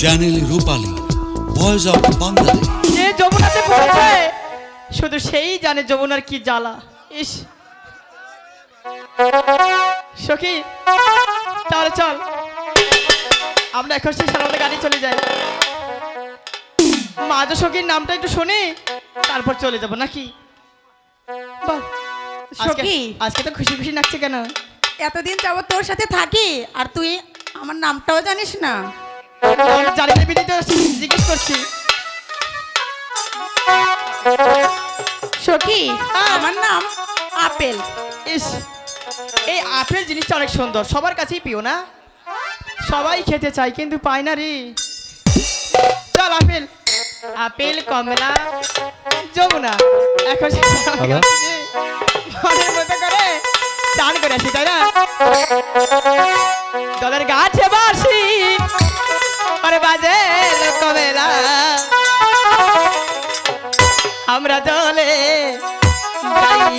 Channel Rupali voice of Bangladesh যে যমুনাতে পড়েছে শুধু সেই জানে যমুনার কি জ্বালা। ইস। সখী তাহলে চল। আমরা এখন সেই সারাতে গাড়ি চলে যাই। মাঝো সখীর নামটা একটু শুনি তারপর চলে যাব নাকি? বল। আজকে সখী। আজকে তো খুশি খুশি নাচছে কেন? এতদিন যাব তোর সাথে থাকি আর তুই আমার নামটাও জানিস না। জিজ্ঞেস করছি। সখী আমার নাম আপেল। ইস এই আপেল জিনিসটা অনেক সুন্দর সবার কাছেই প্রিয় না? সবাই খেতে চায় কিন্তু পায় না রে। চল আপেল। আপেল কমলা। যমুনা। এখন মনের মতো করে চান করে আসি তাই না? আমরা জলে যাই।